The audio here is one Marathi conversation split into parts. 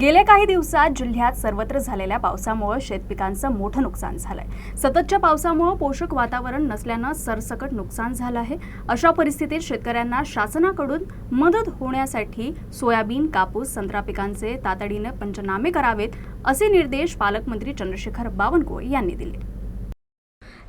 गेल्या काही दिवसात जिल्ह्यात सर्वत्र झालेल्या पावसामुळे शेतपिकांचं मोठं नुकसान झालंय. सततच्या पावसामुळे पोषक वातावरण नसल्यानं सरसकट नुकसान झालं आहे. अशा परिस्थितीत शेतकऱ्यांना शासनाकडून मदत होण्यासाठी सोयाबीन कापूस संत्रा पिकांचे तातडीनं पंचनामे करावेत असे निर्देश पालकमंत्री चंद्रशेखर बावनकुळे यांनी दिले.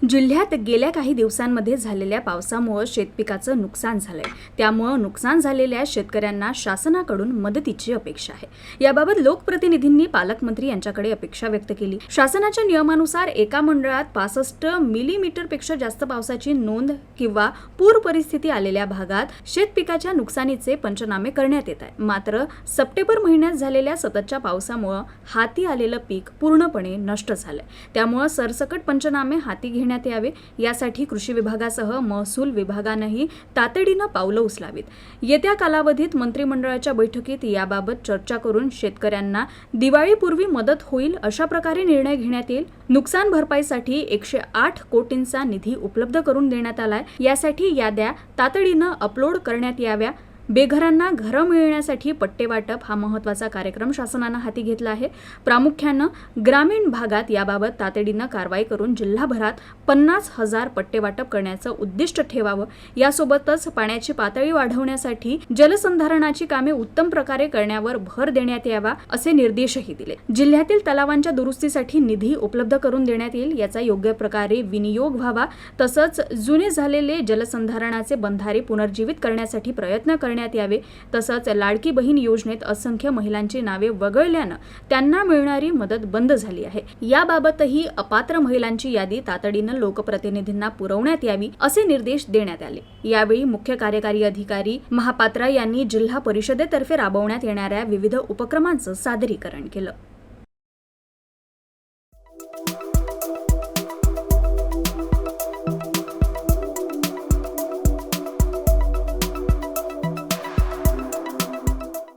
जिल्ह्यात गेल्या काही दिवसांमध्ये झालेल्या पावसामुळे शेतपिकाचं नुकसान झालंय. त्यामुळं नुकसान झालेल्या शेतकऱ्यांना शासनाकडून मदतीची अपेक्षा आहे. याबाबत लोकप्रतिनिधींनी पालकमंत्री यांच्याकडे अपेक्षा व्यक्त केली. शासनाच्या नियमानुसार एका मंडळात पासष्ट मिलीमीटरपेक्षा जास्त पावसाची नोंद किंवा पूर परिस्थिती आलेल्या भागात शेतपिकाच्या नुकसानीचे पंचनामे करण्यात येत आहे मात्र सप्टेंबर महिन्यात झालेल्या सततच्या पावसामुळं हाती आलेलं पीक पूर्णपणे नष्ट झालंय. त्यामुळं सरसकट पंचनामे हाती घेण्यात यावे. यासाठी कृषी विभागासह महसूल विभागानंही तातडीनं पावलं उचलावीत. येत्या कालावधीत मंत्रिमंडळाच्या बैठकीत याबाबत चर्चा करून शेतकऱ्यांना दिवाळीपूर्वी मदत होईल अशा प्रकारे निर्णय घेण्यात येईल. नुकसान भरपाईसाठी एकशे आठ कोटींचा निधी उपलब्ध करून देण्यात आलाय. यासाठी याद्या तातडीनं अपलोड करण्यात याव्या. बेघरांना घरं मिळण्यासाठी पट्टे वाटप हा महत्त्वाचा कार्यक्रम शासनानं हाती घेतला आहे. प्रामुख्यानं ग्रामीण भागात याबाबत तातडीनं कारवाई करून जिल्हाभरात पन्नास हजार पट्टे वाटप करण्याचं उद्दिष्ट ठेवावं. यासोबतच पाण्याची पातळी वाढवण्यासाठी जलसंधारणाची कामे उत्तम प्रकारे करण्यावर भर देण्यात यावा असे निर्देशही दिले. जिल्ह्यातील तलावांच्या दुरुस्तीसाठी निधी उपलब्ध करून देण्यात येईल याचा योग्य प्रकारे विनियोग व्हावा तसंच जुने झालेले जलसंधारणाचे बंधारे पुनर्जीवित करण्यासाठी प्रयत्न करण्यात यावे. तसंच लाडकी बहीण योजनेत असंख्य महिलांची नावे वगळल्यानं त्यांना मिळणारी मदत बंद झाली आहे. याबाबतही अपात्र महिलांची यादी तातडीनं लोकप्रतिनिधींना पुरवण्यात यावी असे निर्देश देण्यात आले. यावेळी मुख्य कार्यकारी अधिकारी महापात्रा यांनी जिल्हा परिषदेतर्फे राबवण्यात येणाऱ्या विविध उपक्रमांचं सादरीकरण केलं.